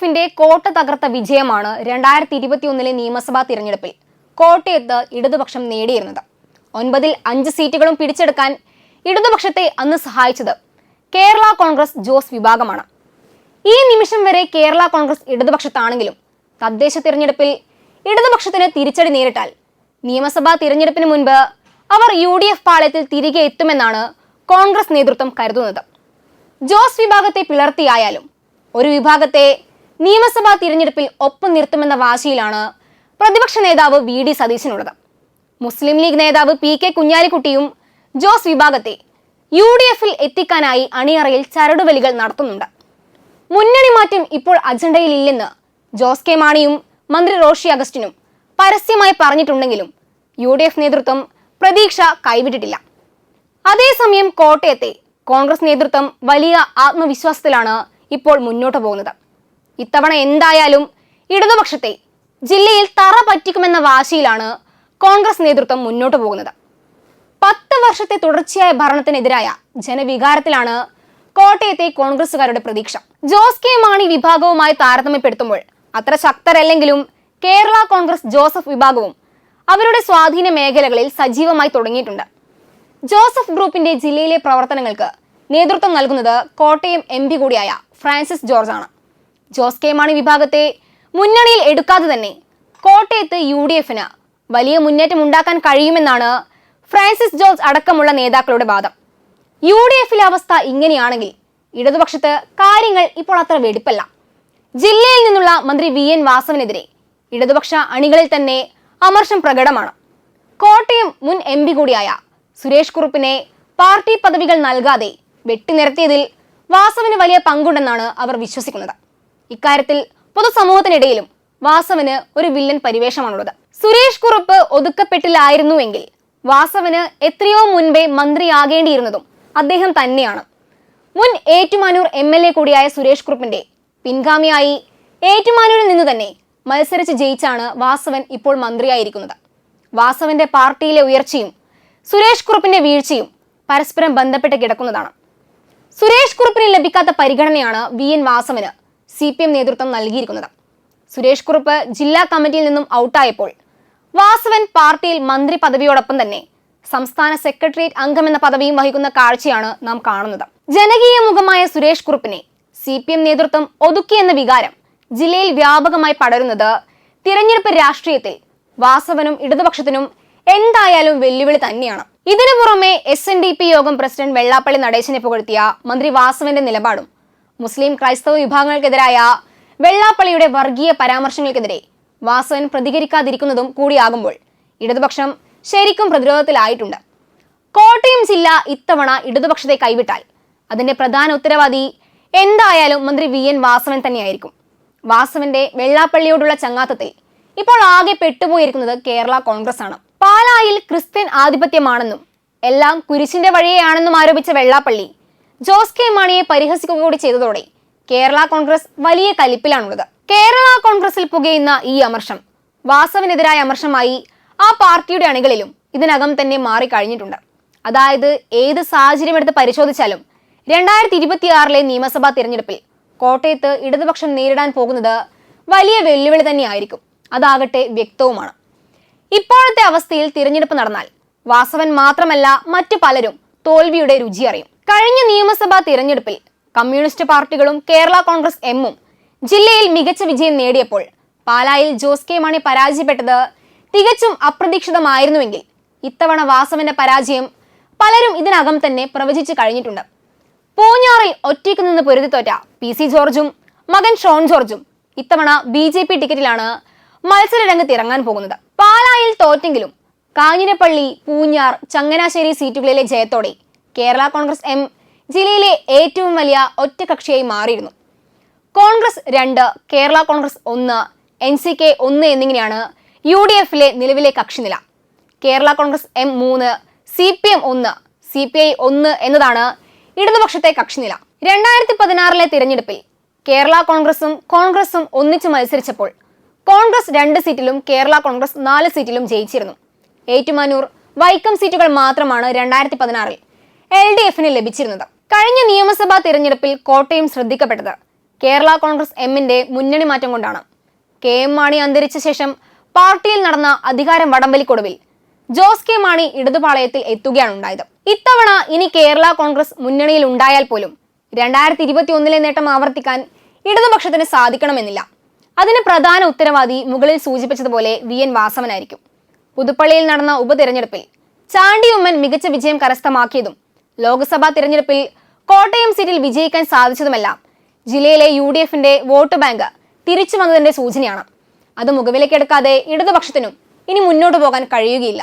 എഫിന്റെ കോട്ട തകർത്ത വിജയമാണ് രണ്ടായിരത്തി ഇരുപത്തിയൊന്നിലെ നിയമസഭാ തിരഞ്ഞെടുപ്പിൽ കോട്ടയത്ത് ഇടതുപക്ഷം നേടിയിരുന്നത്. ഒൻപതിൽ അഞ്ച് സീറ്റുകളും പിടിച്ചെടുക്കാൻ ഇടതുപക്ഷത്തെ അന്ന് സഹായിച്ചത് കേരള കോൺഗ്രസ് ജോസ് വിഭാഗമാണ്. ഈ നിമിഷം വരെ കേരള കോൺഗ്രസ് ഇടതുപക്ഷത്താണെങ്കിലും തദ്ദേശ തിരഞ്ഞെടുപ്പിൽ ഇടതുപക്ഷത്തിന് തിരിച്ചടി നേരിട്ടാൽ നിയമസഭാ തിരഞ്ഞെടുപ്പിന് മുൻപ് അവർ യു ഡി എഫ് പാളയത്തിൽ തിരികെ എത്തുമെന്നാണ് കോൺഗ്രസ് നേതൃത്വം കരുതുന്നത്. ജോസ് വിഭാഗത്തെ പിളർത്തിയായാലും ഒരു വിഭാഗത്തെ നിയമസഭാ തിരഞ്ഞെടുപ്പിൽ ഒപ്പം നിർത്തുമെന്ന വാശിയിലാണ് പ്രതിപക്ഷ നേതാവ് വി ഡി സതീശനുള്ളത്. മുസ്ലിം ലീഗ് നേതാവ് പി കെ കുഞ്ഞാലിക്കുട്ടിയും ജോസ് വിഭാഗത്തെ യു ഡി എഫിൽ എത്തിക്കാനായി അണിയറയിൽ ചരടുവലികൾ നടത്തുന്നുണ്ട്. മുന്നണി മാറ്റം ഇപ്പോൾ അജണ്ടയിലില്ലെന്ന് ജോസ് കെ മാണിയും മന്ത്രി റോഷി അഗസ്റ്റിനും പരസ്യമായി പറഞ്ഞിട്ടുണ്ടെങ്കിലും യു ഡി എഫ് നേതൃത്വം പ്രതീക്ഷ കൈവിട്ടിട്ടില്ല. അതേസമയം കോട്ടയത്തെ കോൺഗ്രസ് നേതൃത്വം വലിയ ആത്മവിശ്വാസത്തിലാണ് ഇപ്പോൾ മുന്നോട്ട് പോകുന്നത്. ഇത്തവണ എന്തായാലും ഇടതുപക്ഷത്തെ ജില്ലയിൽ തറ പറ്റിക്കുമെന്ന വാശിയിലാണ് കോൺഗ്രസ് നേതൃത്വം മുന്നോട്ട് പോകുന്നത്. പത്ത് വർഷത്തെ തുടർച്ചയായ ഭരണത്തിനെതിരായ ജനവികാരത്തിലാണ് കോട്ടയത്തെ കോൺഗ്രസുകാരുടെ പ്രതീക്ഷ. ജോസ് കെ മാണി വിഭാഗവുമായി താരതമ്യപ്പെടുത്തുമ്പോൾ അത്ര ശക്തരല്ലെങ്കിലും കേരള കോൺഗ്രസ് ജോസഫ് വിഭാഗവും അവരുടെ സ്വാധീന മേഖലകളിൽ സജീവമായി തുടങ്ങിയിട്ടുണ്ട്. ജോസഫ് ഗ്രൂപ്പിന്റെ ജില്ലയിലെ പ്രവർത്തനങ്ങൾക്ക് നേതൃത്വം നൽകുന്നത് കോട്ടയം എം കൂടിയായ ഫ്രാൻസിസ് ജോർജ് ആണ് ജോസ് കെ മാണി വിഭാഗത്തെ മുന്നണിയിൽ എടുക്കാതെ തന്നെ കോട്ടയത്ത് യു ഡി എഫിന് വലിയ മുന്നേറ്റം ഉണ്ടാക്കാൻ കഴിയുമെന്നാണ് ഫ്രാൻസിസ് ജോർജ് അടക്കമുള്ള നേതാക്കളുടെ വാദം. യു ഡി എഫിലെ അവസ്ഥ ഇങ്ങനെയാണെങ്കിൽ ഇടതുപക്ഷത്ത് കാര്യങ്ങൾ ഇപ്പോൾ അത്ര വെടിപ്പല്ല. ജില്ലയിൽ നിന്നുള്ള മന്ത്രി വി എൻ വാസവനെതിരെ ഇടതുപക്ഷ അണികളിൽ തന്നെ അമർഷം പ്രകടമാണ്. കോട്ടയം മുൻ എം പി കൂടിയായ സുരേഷ് കുറുപ്പിനെ പാർട്ടി പദവികൾ നൽകാതെ വെട്ടിനിരത്തിയതിൽ വാസവന് വലിയ പങ്കുണ്ടെന്നാണ് അവർ വിശ്വസിക്കുന്നത്. ഇക്കാര്യത്തിൽ പൊതുസമൂഹത്തിനിടയിലും വാസവന് ഒരു വില്ലൻ പരിവേഷമാണുള്ളത്. സുരേഷ് കുറുപ്പ് ഒതുക്കപ്പെട്ടില്ലായിരുന്നുവെങ്കിൽ വാസവന് എത്രയോ മുൻപേ മന്ത്രിയാകേണ്ടിയിരുന്നതും അദ്ദേഹം തന്നെയാണ്. മുൻ ഏറ്റുമാനൂർ എം എൽ എ കൂടിയായ സുരേഷ് കുറുപ്പിന്റെ പിൻഗാമിയായി ഏറ്റുമാനൂരിൽ നിന്ന് തന്നെ മത്സരിച്ച് ജയിച്ചാണ് വാസവൻ ഇപ്പോൾ മന്ത്രിയായിരിക്കുന്നത്. വാസവന്റെ പാർട്ടിയിലെ ഉയർച്ചയും സുരേഷ് കുറുപ്പിന്റെ വീഴ്ചയും പരസ്പരം ബന്ധപ്പെട്ട് കിടക്കുന്നതാണ്. സുരേഷ് കുറുപ്പിന് ലഭിക്കാത്ത പരിഗണനയാണ് വി എൻ വാസവന്. സി പി എം നേതൃത്വം നൽകിയിരിക്കുന്നത്. സുരേഷ് കുറുപ്പ് ജില്ലാ കമ്മിറ്റിയിൽ നിന്നും ഔട്ടായപ്പോൾ വാസവൻ പാർട്ടിയിൽ മന്ത്രി പദവിയോടൊപ്പം തന്നെ സംസ്ഥാന സെക്രട്ടേറിയറ്റ് എന്ന പദവിയും വഹിക്കുന്ന കാഴ്ചയാണ് നാം കാണുന്നത്. ജനകീയ മുഖമായ സുരേഷ് കുറുപ്പിനെ സി പി എം നേതൃത്വം ഒതുക്കിയെന്ന വികാരം ജില്ലയിൽ വ്യാപകമായി പടരുന്നത് തിരഞ്ഞെടുപ്പ് രാഷ്ട്രീയത്തിൽ വാസവനും ഇടതുപക്ഷത്തിനും എന്തായാലും വെല്ലുവിളി തന്നെയാണ്. ഇതിനു പുറമെ എസ് എൻ ഡി പി യോഗം പ്രസിഡന്റ് വെള്ളാപ്പള്ളി നടേശനെ പുകഴ്ത്തിയ മന്ത്രി വാസവന്റെ നിലപാടും മുസ്ലിം ക്രൈസ്തവ വിഭാഗങ്ങൾക്കെതിരായ വെള്ളാപ്പള്ളിയുടെ വർഗീയ പരാമർശങ്ങൾക്കെതിരെ വാസവൻ പ്രതികരിക്കാതിരിക്കുന്നതും കൂടിയാകുമ്പോൾ ഇടതുപക്ഷം ശരിക്കും പ്രതിരോധത്തിലായിട്ടുണ്ട്. കോട്ടയം ജില്ല ഇത്തവണ ഇടതുപക്ഷത്തെ കൈവിട്ടാൽ അതിന്റെ പ്രധാന ഉത്തരവാദി എന്തായാലും മന്ത്രി വി. എൻ. വാസവൻ തന്നെയായിരിക്കും. വാസവന്റെ വെള്ളാപ്പള്ളിയോടുള്ള ചങ്ങാത്തത്തിൽ ഇപ്പോൾ ആകെ പെട്ടുപോയിരിക്കുന്നത് കേരള കോൺഗ്രസ് ആണ് പാലായിൽ ക്രിസ്ത്യൻ ആധിപത്യമാണെന്നും എല്ലാം കുരിശിന്റെ വഴിയെയാണെന്നും ആരോപിച്ച വെള്ളാപ്പള്ളി ജോസ് കെ മാണിയെ പരിഹസിക്കുക കൂടി ചെയ്തതോടെ കേരള കോൺഗ്രസ് വലിയ കലിപ്പിലാണുള്ളത്. കേരള കോൺഗ്രസിൽ പുകയുന്ന ഈ അമർഷം വാസവിനെതിരായ അമർഷമായി ആ പാർട്ടിയുടെ അണികളിലും ഇതിനകം തന്നെ മാറിക്കഴിഞ്ഞിട്ടുണ്ട് അതായത് ഏത് സാഹചര്യം എടുത്ത് പരിശോധിച്ചാലും രണ്ടായിരത്തി ഇരുപത്തിയാറിലെ നിയമസഭാ തിരഞ്ഞെടുപ്പിൽ കോട്ടയത്ത് ഇടതുപക്ഷം നേരിടാൻ പോകുന്നത് വലിയ വെല്ലുവിളി തന്നെയായിരിക്കും. അതാകട്ടെ വ്യക്തവുമാണ്. ഇപ്പോഴത്തെ അവസ്ഥയിൽ തിരഞ്ഞെടുപ്പ് നടന്നാൽ വാസവൻ മാത്രമല്ല മറ്റു പലരും തോൽവിയുടെ രുചി അറിയും. കഴിഞ്ഞ നിയമസഭാ തിരഞ്ഞെടുപ്പിൽ കമ്മ്യൂണിസ്റ്റ് പാർട്ടികളും കേരള കോൺഗ്രസ് എമ്മും ജില്ലയിൽ മികച്ച വിജയം നേടിയപ്പോൾ പാലായിൽ ജോസ് കെ മാണി പരാജയപ്പെട്ടത് തികച്ചും അപ്രതീക്ഷിതമായിരുന്നുവെങ്കിൽ ഇത്തവണ വാസവന്റെ പരാജയം പലരും ഇതിനകം തന്നെ പ്രവചിച്ചു കഴിഞ്ഞിട്ടുണ്ട്. പൂഞ്ഞാറിൽ ഒറ്റയ്ക്ക് നിന്ന് പൊരുതിത്തോറ്റ പി സി ജോർജും മകൻ ഷോൺ ജോർജും ഇത്തവണ ബി ജെ പി ടിക്കറ്റിലാണ് മത്സര രംഗത്ത് ഇറങ്ങാൻ പോകുന്നത്. പാലായിൽ തോറ്റെങ്കിലും കാഞ്ഞിരപ്പള്ളി പൂഞ്ഞാർ ചങ്ങനാശ്ശേരി സീറ്റുകളിലെ ജയത്തോടെ കേരള കോൺഗ്രസ് എം ജില്ലയിലെ ഏറ്റവും വലിയ ഒറ്റകക്ഷിയായി മാറിയിരുന്നു. കോൺഗ്രസ് രണ്ട് കേരള കോൺഗ്രസ് ഒന്ന് എൻ സി കെ ഒന്ന് എന്നിങ്ങനെയാണ് യു ഡി എഫിലെ നിലവിലെ കക്ഷിനില. കേരള കോൺഗ്രസ് എം മൂന്ന് സി പി എം ഒന്ന് സി പി ഐ ഒന്ന് എന്നതാണ് ഇടതുപക്ഷത്തെ കക്ഷിനില. രണ്ടായിരത്തി പതിനാറിലെ തിരഞ്ഞെടുപ്പിൽ കേരള കോൺഗ്രസും കോൺഗ്രസും ഒന്നിച്ചു മത്സരിച്ചപ്പോൾ കോൺഗ്രസ് രണ്ട് സീറ്റിലും കേരള കോൺഗ്രസ് നാല് സീറ്റിലും ജയിച്ചിരുന്നു. ഏറ്റുമാനൂർ വൈക്കം സീറ്റുകൾ മാത്രമാണ് രണ്ടായിരത്തി പതിനാറിൽ എൽ ഡി എഫിന് ലഭിച്ചിരുന്നത്. കഴിഞ്ഞ നിയമസഭാ തിരഞ്ഞെടുപ്പിൽ കോട്ടയം ശ്രദ്ധിക്കപ്പെട്ടത് കേരള കോൺഗ്രസ് എമ്മിന്റെ മുന്നണി മാറ്റം കൊണ്ടാണ്. കെ എം മാണി അന്തരിച്ച ശേഷം പാർട്ടിയിൽ നടന്ന അധികാരം വടംവലിക്കൊടുവിൽ ജോസ് കെ മാണി ഇടതുപാളയത്തിൽ എത്തുകയാണ് ഉണ്ടായത്. ഇത്തവണ ഇനി കേരള കോൺഗ്രസ് മുന്നണിയിൽ ഉണ്ടായാൽ പോലും രണ്ടായിരത്തി ഇരുപത്തി ഒന്നിലെ നേട്ടം ആവർത്തിക്കാൻ ഇടതുപക്ഷത്തിന് സാധിക്കണമെന്നില്ല. അതിന് പ്രധാന ഉത്തരവാദി മുകളിൽ സൂചിപ്പിച്ചതുപോലെ വി എൻ വാസവനായിരിക്കും. പുതുപ്പള്ളിയിൽ നടന്ന ഉപതെരഞ്ഞെടുപ്പിൽ ചാണ്ടി ഉമ്മൻ മികച്ച വിജയം കരസ്ഥമാക്കിയതും ലോക്സഭാ തിരഞ്ഞെടുപ്പിൽ കോട്ടയം സീറ്റിൽ വിജയിക്കാൻ സാധിച്ചതുമെല്ലാം. ജില്ലയിലെ യു ഡി എഫിന്റെ വോട്ട് ബാങ്ക് തിരിച്ചു വന്നതിന്റെ സൂചനയാണ്. അത് മുഖവിലേക്കെടുക്കാതെ ഇടതുപക്ഷത്തിനും ഇനി മുന്നോട്ടു പോകാൻ കഴിയുകയില്ല.